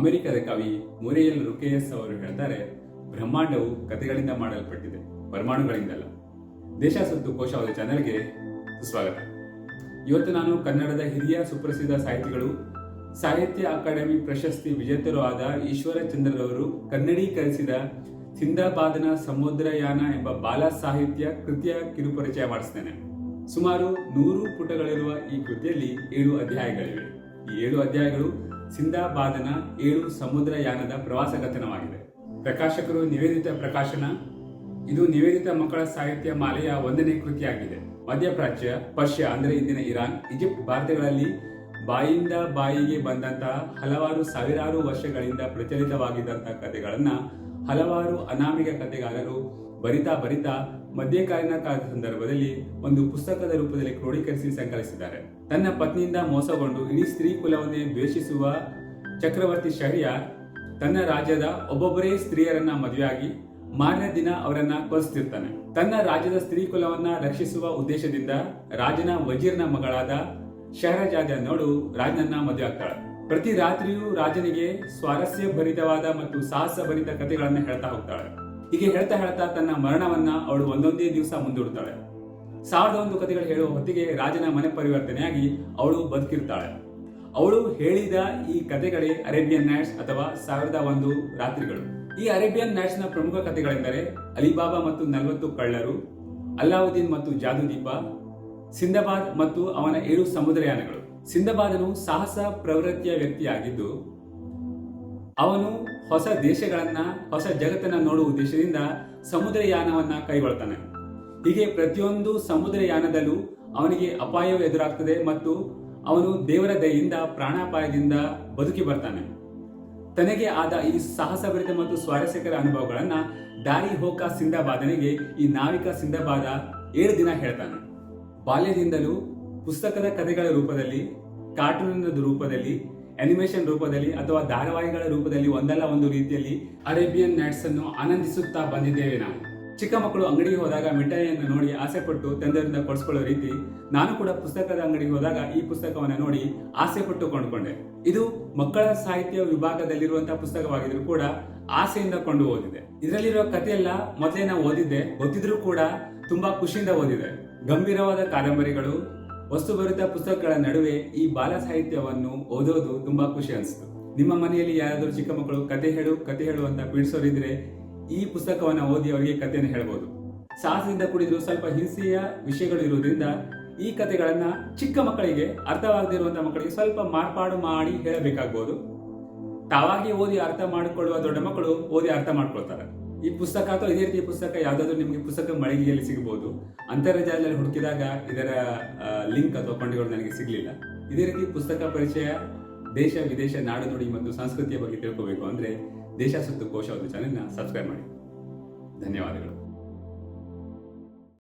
ಅಮೆರಿಕದ ಕವಿ ಮುರೆಯಲ್ ರುಕೇಯಸ್ ಅವರು ಹೇಳ್ತಾರೆ, ಬ್ರಹ್ಮಾಂಡವು ಕಥೆಗಳಿಂದ ಮಾಡಲ್ಪಟ್ಟಿದೆ, ಪರಮಾಣುಗಳಿಂದಲ್ಲ. ದೇಶ ಸುತ್ತು ಕೋಶವಾದ ಚಾನೆಲ್ಗೆ ಸುಸ್ವಾಗತ. ಇವತ್ತು ನಾನು ಕನ್ನಡದ ಹಿರಿಯ ಸುಪ್ರಸಿದ್ಧ ಸಾಹಿತಿಗಳು, ಸಾಹಿತ್ಯ ಅಕಾಡೆಮಿ ಪ್ರಶಸ್ತಿ ವಿಜೇತರೂ ಆದ ಈಶ್ವರ ಚಂದ್ರರವರು ಕನ್ನಡೀಕರಿಸಿದ ಸಿಂದಾಬಾದನ ಸಮುದ್ರಯಾನ ಎಂಬ ಬಾಲ ಸಾಹಿತ್ಯ ಕೃತಿಯ ಕಿರುಪರಿಚಯ ಮಾಡಿಸ್ತೇನೆ. ಸುಮಾರು ನೂರು ಪುಟಗಳಿರುವ ಈ ಕೃತಿಯಲ್ಲಿ ಏಳು ಅಧ್ಯಾಯಗಳಿವೆ. ಈ ಏಳು ಅಧ್ಯಾಯಗಳು ಸಿಂದಾಬಾದನ ಏಳು ಸಮುದ್ರಯಾನದ ಪ್ರವಾಸ ಕಥನವಾಗಿದೆ. ಪ್ರಕಾಶಕರು ನಿವೇದಿತ ಪ್ರಕಾಶನ, ಇದು ನಿವೇದಿತ ಮಕ್ಕಳ ಸಾಹಿತ್ಯ ಮಾಲೆಯ ಒಂದನೇ ಕೃತಿಯಾಗಿದೆ. ಮಧ್ಯಪ್ರಾಚ್ಯ ಪರ್ಷ್ಯಾ ಅಂದರೆ ಇಂದಿನ ಇರಾನ್, ಈಜಿಪ್ಟ್ ಭಾರತಗಳಲ್ಲಿ ಬಾಯಿಂದ ಬಾಯಿಗೆ ಬಂದಂತಹ ಹಲವಾರು ಸಾವಿರಾರು ವರ್ಷಗಳಿಂದ ಪ್ರಚಲಿತವಾಗಿದ್ದಂತಹ ಕಥೆಗಳನ್ನ ಹಲವಾರು ಅನಾಮಿಕ ಕಥೆಗಾರರು ಬರಿತಾ ಬರಿತಾ ಮಧ್ಯಕಾಲೀನ ಕಾಲದ ಸಂದರ್ಭದಲ್ಲಿ ಒಂದು ಪುಸ್ತಕದ ರೂಪದಲ್ಲಿ ಕ್ರೋಢೀಕರಿಸಿ ಸಂಕಲಿಸಿದ್ದಾರೆ. ತನ್ನ ಪತ್ನಿಯಿಂದ ಮೋಸಗೊಂಡು ಇಡೀ ಸ್ತ್ರೀ ಕುಲವನ್ನೇ ದ್ವೇಷಿಸುವ ಚಕ್ರವರ್ತಿ ಶಹರಿಯ ತನ್ನ ರಾಜ್ಯದ ಒಬ್ಬೊಬ್ಬರೇ ಸ್ತ್ರೀಯರನ್ನ ಮದುವೆಯಾಗಿ ಮಾರನೇ ದಿನ ಅವರನ್ನ ಕೊಲಿಸುತ್ತಿರ್ತಾನೆ ತನ್ನ ರಾಜ್ಯದ ಸ್ತ್ರೀ ಕುಲವನ್ನ ರಕ್ಷಿಸುವ ಉದ್ದೇಶದಿಂದ ರಾಜನ ವಜೀರ್ನ ಮಗಳಾದ ಶಹರಜಾದ ನೋಡು ರಾಜನನ್ನ ಮದುವೆ ಆಗ್ತಾಳೆ ಪ್ರತಿ ರಾತ್ರಿಯೂ ರಾಜನಿಗೆ ಸ್ವಾರಸ್ಯ ಭರಿತವಾದ ಮತ್ತು ಸಾಹಸ ಭರಿತ ಕಥೆಗಳನ್ನ ಹೇಳ್ತಾ ಹೋಗ್ತಾಳೆ. ಹೀಗೆ ಹೇಳ್ತಾ ಹೇಳ್ತಾ ತನ್ನ ಮರಣವನ್ನ ಅವಳು ಒಂದೊಂದೇ ದಿವಸ ಮುಂದೂಡ್ತಾಳೆ. ಸಾವಿರದ ಒಂದು ಕಥೆಗಳು ಹೇಳುವ ಹೊತ್ತಿಗೆ ರಾಜನ ಮನೆ ಪರಿವರ್ತನೆಯಾಗಿ ಅವಳು ಬದುಕಿರ್ತಾಳೆ. ಅವಳು ಹೇಳಿದ ಈ ಕಥೆಗಳೇ ಅರೇಬಿಯನ್ ನೈಟ್ಸ್ ಅಥವಾ ಸಾವಿರದ ಒಂದು ರಾತ್ರಿಗಳು. ಈ ಅರೇಬಿಯನ್ ನೈಟ್ಸ್ನ ಪ್ರಮುಖ ಕಥೆಗಳೆಂದರೆ ಅಲಿಬಾಬಾ ಮತ್ತು ನಲವತ್ತು ಕಳ್ಳರು, ಅಲ್ಲಾವುದ್ದೀನ್ ಮತ್ತು ಜಾದುದೀಪ, ಸಿಂದಬಾದ್ ಮತ್ತು ಅವನ ಏಳು ಸಮುದ್ರಯಾನಗಳು. ಸಿಂದಬಾದನು ಸಾಹಸ ಪ್ರವೃತ್ತಿಯ ವ್ಯಕ್ತಿಯಾಗಿದ್ದು ಅವನು ಹೊಸ ದೇಶಗಳನ್ನ, ಹೊಸ ಜಗತ್ತನ್ನ ನೋಡುವ ಉದ್ದೇಶದಿಂದ ಸಮುದ್ರಯಾನವನ್ನ ಕೈಗೊಳ್ತಾನೆ. ಹೀಗೆ ಪ್ರತಿಯೊಂದು ಸಮುದ್ರಯಾನದಲ್ಲೂ ಅವನಿಗೆ ಅಪಾಯವು ಎದುರಾಗ್ತದೆ ಮತ್ತು ಅವನು ದೇವರ ದಯೆಯಿಂದ, ಪ್ರಾಣಾಪಾಯದಿಂದ ಬದುಕಿ ಬರ್ತಾನೆ. ತನಗೆ ಆದ ಈ ಸಾಹಸಭರಿತ ಮತ್ತು ಸ್ವಾರಸ್ಯಕರ ಅನುಭವಗಳನ್ನ ದಾರಿ ಹೋಕ ಸಿಂಧಾಬಾದನಿಗೆ ಈ ನಾವಿಕ ಸಿಂಧಾಬಾದ ಏಳು ದಿನ ಹೇಳ್ತಾನೆ. ಬಾಲ್ಯದಿಂದಲೂ ಪುಸ್ತಕದ ಕಥೆಗಳ ರೂಪದಲ್ಲಿ ಕಾರ್ಟೂನ್ ರೂಪದಲ್ಲಿ ಅನಿಮೇಷನ್ ರೂಪದಲ್ಲಿ ಅಥವಾ ಧಾರಾವಾಹಿಗಳ ರೂಪದಲ್ಲಿ ಒಂದಲ್ಲ ಒಂದು ರೀತಿಯಲ್ಲಿ ಅರೇಬಿಯನ್ ನೈಟ್ಸ್ ಅನ್ನು ಆನಂದಿಸುತ್ತಾ ಬಂದಿದ್ದೇವೆ ನಾವು. ಚಿಕ್ಕ ಮಕ್ಕಳು ಅಂಗಡಿಗೆ ಹೋದಾಗ ಮಿಠಾಯಿಯನ್ನು ನೋಡಿ ಆಸೆ ಪಟ್ಟು ತಂದೆಯಿಂದ ಕೊಡಿಸ್ಕೊಳ್ಳೋ ರೀತಿ ನಾನು ಕೂಡ ಪುಸ್ತಕದ ಅಂಗಡಿಗೆ ಹೋದಾಗ ಈ ಪುಸ್ತಕವನ್ನು ನೋಡಿ ಆಸೆಪಟ್ಟು ಕೊಂಡ್ಕೊಂಡೆ. ಇದು ಮಕ್ಕಳ ಸಾಹಿತ್ಯ ವಿಭಾಗದಲ್ಲಿರುವಂತಹ ಪುಸ್ತಕವಾಗಿದ್ರು ಕೂಡ ಆಸೆಯಿಂದ ಕೊಂಡು ಓದಿದೆ. ಇದರಲ್ಲಿರುವ ಕಥೆಯೆಲ್ಲ ಮೊದಲೇ ನಾವು ಓದಿದ್ದೆ, ಗೊತ್ತಿದ್ರು ಕೂಡ ತುಂಬಾ ಖುಷಿಯಿಂದ ಓದಿದೆ. ಗಂಭೀರವಾದ ಕಾದಂಬರಿಗಳು ವಸ್ತುಭರಿತ ಪುಸ್ತಕಗಳ ನಡುವೆ ಈ ಬಾಲ ಸಾಹಿತ್ಯವನ್ನು ಓದೋದು ತುಂಬಾ ಖುಷಿ ಅನಿಸ್ತು ನಿಮ್ಮ ಮನೆಯಲ್ಲಿ ಯಾರಾದರೂ ಚಿಕ್ಕ ಮಕ್ಕಳು ಕತೆ ಹೇಳು ಕತೆ ಹೇಳು ಅಂತ ಪೀಡಿಸೋರಿದ್ರೆ ಈ ಪುಸ್ತಕವನ್ನ ಓದಿ ಅವರಿಗೆ ಕಥೆಯನ್ನು ಹೇಳ್ಬೋದು. ಸಾಹಸದಿಂದ ಕೂಡಿದ್ರು ಸ್ವಲ್ಪ ಹಿಂಸೆಯ ವಿಷಯಗಳು ಇರುವುದರಿಂದ ಈ ಕಥೆಗಳನ್ನ ಚಿಕ್ಕ ಮಕ್ಕಳಿಗೆ ಅರ್ಥವಾಗದಿರುವಂತಹ ಮಕ್ಕಳಿಗೆ ಸ್ವಲ್ಪ ಮಾರ್ಪಾಡು ಮಾಡಿ ಹೇಳಬೇಕಾಗ್ಬೋದು. ತಾವಾಗಿ ಓದಿ ಅರ್ಥ ಮಾಡಿಕೊಳ್ಳುವ ದೊಡ್ಡ ಮಕ್ಕಳು ಓದಿ ಅರ್ಥ ಮಾಡ್ಕೊಳ್ತಾರೆ. ಈ ಪುಸ್ತಕ ಅಥವಾ ಇದೇ ರೀತಿಯ ಪುಸ್ತಕ ಯಾವುದಾದ್ರೂ ನಿಮಗೆ ಪುಸ್ತಕ ಮಳಿಗೆಯಲ್ಲಿ ಸಿಗಬಹುದು ಅಂತರ್ಜಾಲದಲ್ಲಿ ಹುಡುಕಿದಾಗ ಇದರ ಲಿಂಕ್ ಅಥವಾ ಕೊಂಡಿಗಳು ನನಗೆ ಸಿಗಲಿಲ್ಲ. ಇದೇ ರೀತಿ ಪುಸ್ತಕ ಪರಿಚಯ ದೇಶ, ವಿದೇಶ, ನಾಡು ನುಡಿ ಮತ್ತು ಸಂಸ್ಕೃತಿಯ ಬಗ್ಗೆ ತಿಳ್ಕೋಬೇಕು ಅಂದ್ರೆ ದೇಶ ಸುತ್ತು ಕೋಶ ಒಂದು ಚಾನೆಲ್ನ ಸಬ್ಸ್ಕ್ರೈಬ್ ಮಾಡಿ. ಧನ್ಯವಾದಗಳು.